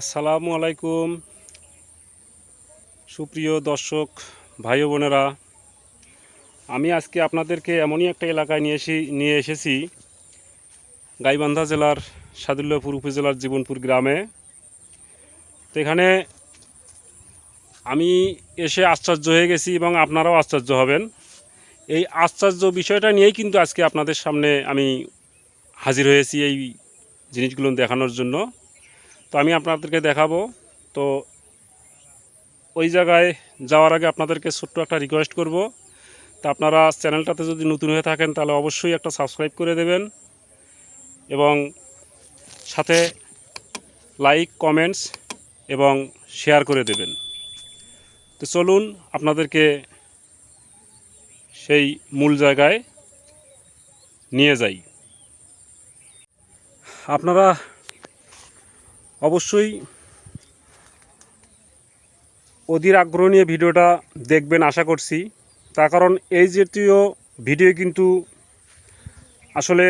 আসসালামু আলাইকুম। সুপ্রিয় দর্শক, ভাই বোনেরা, আমি আজকে আপনাদেরকে এমনই একটা এলাকায় নিয়ে এসে, নিয়ে এসেছি, গাইবান্ধা জেলার সাদুল্লাপুর উপজেলার জীবনপুর গ্রামে। তো এখানে আমি এসে আশ্চর্য হয়ে গেছি এবং আপনারাও আশ্চর্য হবেন। এই আশ্চর্য বিষয়টা নিয়েই কিন্তু আজকে আপনাদের সামনে আমি হাজির হয়েছি এই জিনিসগুলো দেখানোর জন্য। তো আমি আপনাদেরকে দেখাবো। তো ওই জায়গায় যাওয়ার আগে আপনাদেরকে ছোট্ট একটা রিকোয়েস্ট করব। তা আপনারা চ্যানেলটাতে যদি নতুন হয়ে থাকেন, তাহলে অবশ্যই একটা সাবস্ক্রাইব করে দেবেন এবং সাথে লাইক কমেন্টস এবং শেয়ার করে দেবেন। তো চলুন আপনাদেরকে সেই মূল জায়গায় নিয়ে যাই। আপনারা অবশ্যই অধীর আগ্রহ নিয়ে ভিডিওটা দেখবেন, আশা করছি। তার কারণ এই জাতীয় ভিডিও কিন্তু আসলে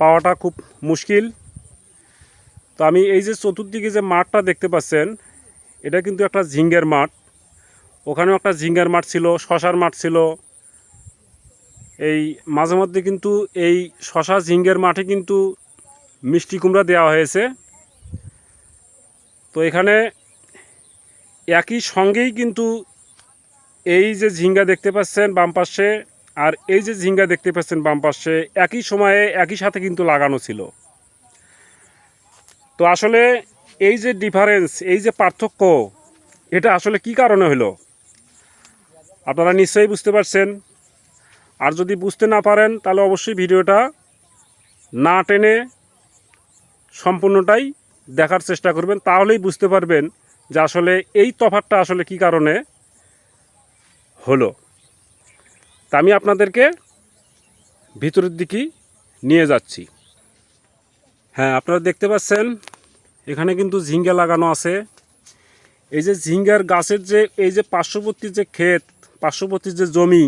পাওয়াটা খুব মুশকিল। তো আমি এই যে চতুর্দিকে যে মাঠটা দেখতে পাচ্ছেন, এটা কিন্তু একটা ঝিঙ্গের মাঠ। ওখানেও একটা ঝিঙ্গের মাঠ ছিল, শশার মাঠ ছিল। এই মাঝে মধ্যে কিন্তু এই শশা ঝিঙ্গের মাঠে কিন্তু মিষ্টি কুমড়া দেওয়া হয়েছে। এখানে একই সঙ্গেই কিন্তু এই যে ঝিঙ্গা দেখতে পাচ্ছেন বাম পাশে আর এই যে ঝিঙ্গা দেখতে পাচ্ছেন বাম পাশে একই সময়ে একই সাথে কিন্তু লাগানো ছিল। তো আসলে এই যে ডিফারেন্স এই যে পার্থক্য, এটা আসলে কি কারণে হলো? আপনারা নিশ্চয়ই বুঝতে পারছেন। আর যদি বুঝতে না পারেন, তাহলে অবশ্যই ভিডিওটা না টেনে সম্পূর্ণটাই দেখার চেষ্টা করবেন, তাহলেই বুঝতে পারবেন যে আসলে এই তফাতটা আসলে কি কারণে হলো। তা আমি আপনাদেরকে ভিতরের দিকেই নিয়ে যাচ্ছি। হ্যাঁ আপনারা দেখতে পাচ্ছেন, এখানে কিন্তু ঝিঙ্গা লাগানো আছে। এই যে ঝিঙ্গার গাছের যে, এই যে পার্শ্ববর্তী যে ক্ষেত, পার্শ্ববর্তী যে জমি,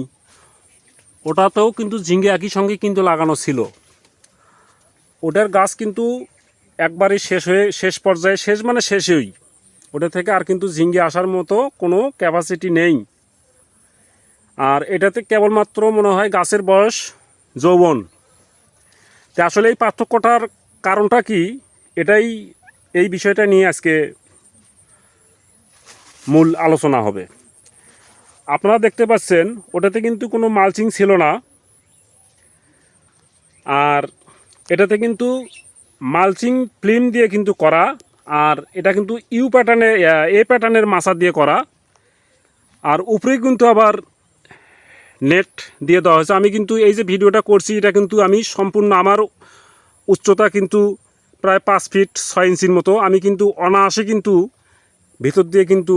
ওটাতেও কিন্তু ঝিঙ্গে একই সঙ্গে কিন্তু লাগানো ছিল। ওটার গাছ কিন্তু একবারে শেষ হয়ে, শেষ পর্যায়ে, শেষ মানে শেষই। ওটা থেকে আর কিন্তু ঝিঙ্গি আসার মতো কোনো ক্যাপাসিটি নেই। আর এটাতে কেবলমাত্র মনে হয় গাছের বয়স যৌবন। তা আসলে এই পার্থক্যটার কারণটা কি? এটাই, এই বিষয়টা নিয়ে আজকে মূল আলোচনা হবে। আপনারা দেখতে পাচ্ছেন, ওটাতে কিন্তু কোনো মালচিং ছিল না। আর এটাতে কিন্তু মালচিং ফিল্ম দিয়ে কিন্তু করা, আর এটা কিন্তু ইউ প্যাটার্নে, এ প্যাটার্নের মাছা দিয়ে করা। আর উপরে কিন্তু আবার নেট দিয়ে দেওয়া হয়েছে। আমি কিন্তু এই যে ভিডিওটা করছি, এটা কিন্তু আমি সম্পূর্ণ আমার উচ্চতা কিন্তু প্রায় পাঁচ ফিট ছয় ইঞ্চির মতো। আমি কিন্তু অনায়াসে কিন্তু ভিতর দিয়ে কিন্তু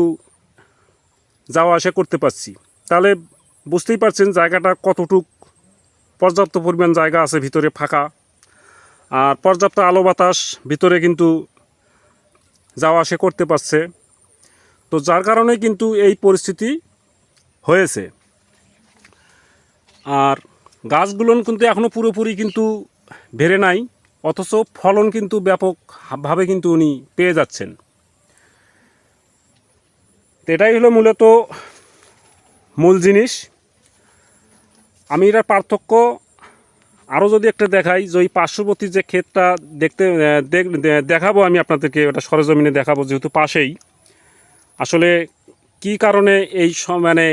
যাওয়া আসা করতে পারছি। তাহলে বুঝতেই পারছেন জায়গাটা কতটুক পর্যাপ্ত পরিমাণ জায়গা আছে ভিতরে ফাঁকা। আর পর্যাপ্ত আলো বাতাস ভিতরে কিন্তু যাওয়া আসা করতে পারছে। তো যার কারণে কিন্তু এই পরিস্থিতি হয়েছে। আর গাছগুলো কিন্তু এখনও পুরোপুরি কিন্তু বেড়ে নাই, অথচ ফলন কিন্তু ব্যাপকভাবে কিন্তু উনি পেয়ে যাচ্ছেন। এটাই হলো মূলত মূল জিনিস। আমি এটার পার্থক্য আরও যদি একটা দেখাই, যে ওই পার্শ্ববর্তী যে ক্ষেতটা দেখতে দেখাবো আমি আপনাদেরকে, ওটা সরজমিনে দেখাবো যেহেতু পাশেই। আসলে কি কারণে এই মানে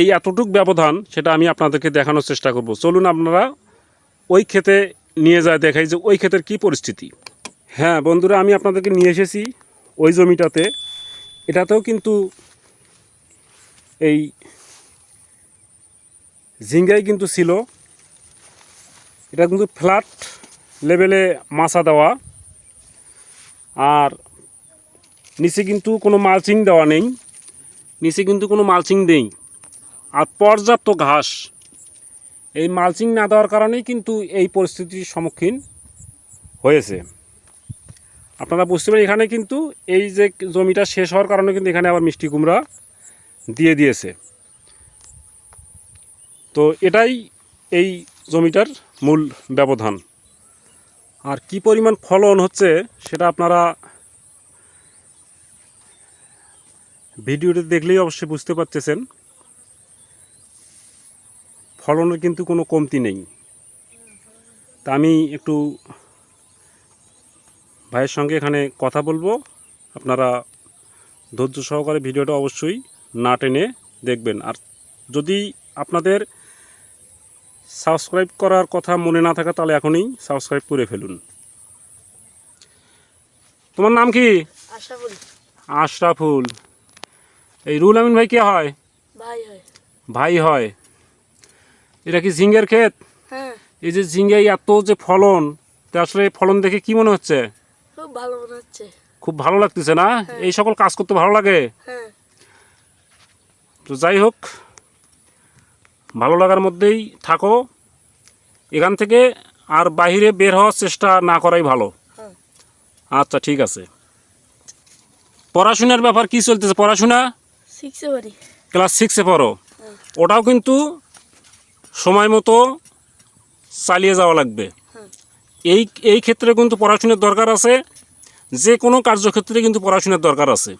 এই এতটুক ব্যবধান, সেটা আমি আপনাদেরকে দেখানোর চেষ্টা করব। চলুন আপনারা ওই ক্ষেতে নিয়ে যায়, দেখাই যে ওই ক্ষেতের কি পরিস্থিতি। হ্যাঁ বন্ধুরা, আমি আপনাদেরকে নিয়ে এসেছি ওই জমিটাতে। এটাতেও কিন্তু এই ঝিঙ্গাই কিন্তু ছিল। এটা কিন্তু ফ্ল্যাট লেভেলে মাছা দেওয়া। আর নিচে কিন্তু কোনো মালচিং দেওয়া নেই। নিচে কিন্তু কোনো মালচিং নেই। আর পর্যাপ্ত ঘাস। এই মালচিং না দেওয়ার কারণেই কিন্তু এই পরিস্থিতির সম্মুখীন হয়েছে। আপনারা বুঝতে পারেন, এখানে কিন্তু এই যে জমিটা শেষ হওয়ার কারণে কিন্তু এখানে আবার মিষ্টি কুমড়া দিয়ে দিয়েছে। তো এটাই এই জমিটার মূল ব্যবধান। আর কি পরিমাণ ফলন হচ্ছে সেটা আপনারা ভিডিওটি দেখলেই অবশ্যই বুঝতে পারতেছেন। ফলনের কিন্তু কোনো কমতি নেই। তা আমি একটু ভাইয়ের সঙ্গে এখানে কথা বলব। আপনারা ধৈর্য সহকারে ভিডিওটা অবশ্যই না টেনে দেখবেন। আর যদি আপনাদের সাবস্ক্রাইব করার কথা মনে না থাকে তাহলে এখনই সাবস্ক্রাইব করে ফেলুন। তোমার নাম কি? আশরাফুল। এই রুল আমিন ভাই কে হয়? ভাই হয়। এটা কি ঝিঙ্গের ক্ষেত? হ্যাঁ। এই যে ঝিঙ্গে এত যে ফলন তা আসলে ফলন দেখে কি মনে হচ্ছে? খুব ভালো মনে হচ্ছে। খুব ভালো লাগতেছে না? এই সকল কাজ করতে ভালো লাগে? হ্যাঁ। তো যাই হোক ভালো লাগার মধ্যেই থাকো। এখান থেকে আর বাইরে বের হওয়ার চেষ্টা না করাই ভালো। হ্যাঁ। আচ্ছা ঠিক আছে। পড়াশোনার ব্যাপার কি চলতেছে? পড়াশোনা? ক্লাস সিক্সে পড়ো। ওটাও কিন্তু সময় মতো চালিয়ে যাওয়া লাগবে। হ্যাঁ। এই এই ক্ষেত্রে কিন্তু পড়াশোনার দরকার আছে। যে কোনো কার্যক্ষেত্রে কিন্তু পড়াশোনার দরকার আছে।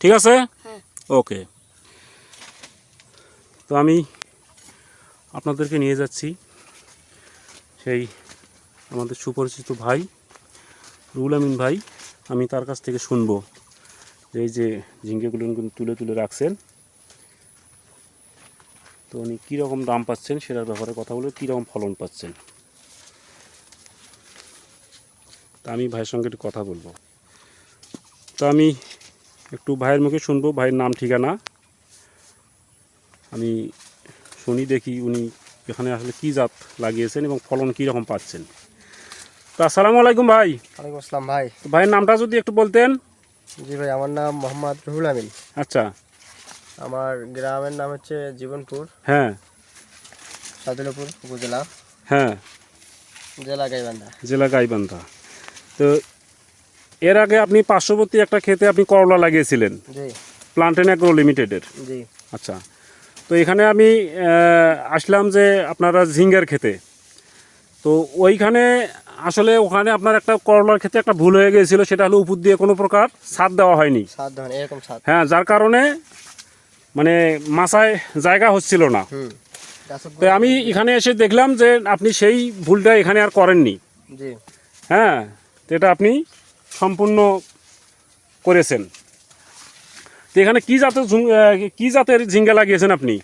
ঠিক আছে? হ্যাঁ। ওকে। তো আমি আপনাদেরকে নিয়ে যাচ্ছি। সেই আমাদের সুপরিচিত ভাই রুল আমিন ভাই, আমি তার কাছ থেকে শুনব। যে এই যে ঝিঙ্গেগুলো তুলে তুলে রাখছেন। তো উনি কীরকম দাম পাচ্ছেন সেটার ব্যাপারে কথা বলে কীরকম ফলন পাচ্ছেন। তা আমি ভাইয়ের সঙ্গে একটু কথা বলব। তো আমি একটু ভাইয়ের মুখে শুনব। ভাইয়ের নাম ঠিকানা। আমি শুনি দেখি উনি এখানে আসলে কী জাত লাগিয়েছেন এবং ফলন কী রকম পাচ্ছেন। তো আসসালামু আলাইকুম ভাই। ওয়ালাইকুম আসসালাম ভাই। ভাইয়ের নামটা যদি একটু বলতেন। জি ভাই আমার নাম মোহাম্মদ রুহুল আমিন। আচ্ছা। আমার গ্রামের নাম হচ্ছে জীবনপুর। হ্যাঁ। সাদুলপুর উপজেলা। হ্যাঁ। জেলা গাইবান্ধা। জেলা গাইবান্ধা। তো এর আগে আপনি পার্শ্ববর্তী একটা খেতে আপনি করলা লাগিয়েছিলেন। জি। প্লান্টেন অ্যাগ্রো লিমিটেডের। জি। আচ্ছা। তো এখানে আমি আসলাম যে আপনারা ঝিঙ্গার খেতে তো ওইখানে আসলে ওখানে আপনার একটা করলার ক্ষেত্রে একটা ভুল হয়ে গিয়েছিল সেটা হলো উপর দিয়ে কোনো প্রকার ছাদ দেওয়া হয়নি। এরকম হ্যাঁ যার কারণে মানে মাসায় জায়গা হচ্ছিল না। তো আমি এখানে এসে দেখলাম যে আপনি সেই ভুলটা এখানে আর করেননি। হ্যাঁ এটা আপনি সম্পূর্ণ করেছেন। তো এখানে কী জাতের কী জাতের ঝিঙ্গা লাগিয়েছেন আপনি?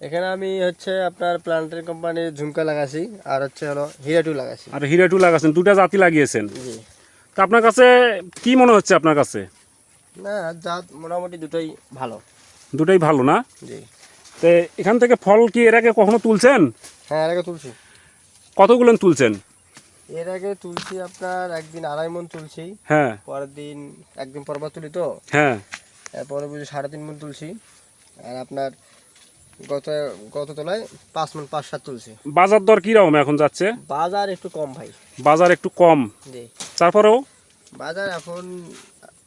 এখানে আমি হচ্ছে আপনার প্লান্টের কোম্পানির ঝুমকা লাগাছি আর হচ্ছে হলো হিরাটু লাগাছি। আর হিরাটু লাগাছেন দুটা জাতি লাগিয়েছেন। জি। তো আপনার কাছে কি মনে হচ্ছে আপনার কাছে? না জাত মোটামুটি দুটোই ভালো। দুটোই ভালো না? জি। তো এখান থেকে ফল কি এর আগে কখনো তুলছেন? হ্যাঁ এর আগে তুলছি। কতগুলো তুলছেন? এর আগে তুলছি আপনার একদিন আড়াই মন তুলছি হ্যাঁ। পরের দিন একদিন পরপর তুলি তো। হ্যাঁ। এরপরে বুঝি সাড়ে তিন মন তুলছি। আর আপনার গত গত তোলায় পাঁচ মন পাঁচ সাত তুলছি। বাজার দর কীরকম এখন যাচ্ছে? বাজার একটু কম ভাই। বাজার একটু কম। জি। তারপরেও? বাজার এখন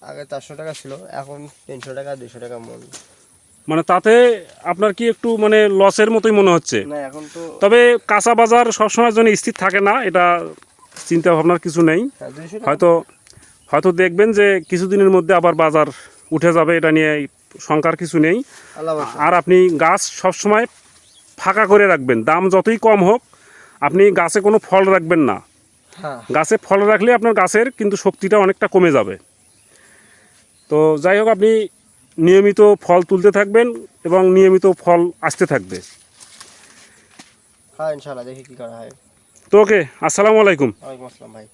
আগে চারশো টাকা ছিল এখন তিনশো টাকা দুশো টাকা মন। মানে তাতে আপনার কি একটু মানে লসের মতোই মনে হচ্ছে? না এখন তো তবে কাঁচা বাজার সবসময়ের জন্য স্থির থাকে না এটা চিন্তা ভাবনার কিছু নেই। হ্যাঁ হয়তো হয়তো দেখবেন যে কিছুদিনের মধ্যে আবার বাজার উঠে যাবে এটা নিয়ে শঙ্কার কিছু নেই। আর আপনি গাছ সবসময় ফাঁকা করে রাখবেন দাম যতই কম হোক আপনি গাছে কোনো ফল রাখবেন না। হ্যাঁ। গাছে ফল রাখলে আপনার গাছের কিন্তু শক্তিটা অনেকটা কমে যাবে। তো যাই হোক আপনি নিয়মিত ফল তুলতে থাকবেন এবং নিয়মিত ফল আসতে থাকবে। হ্যাঁ দেখি কি করা হয়। তো ওকে আসসালামু আলাইকুম। ওয়ালাইকুম আসসালাম ভাই।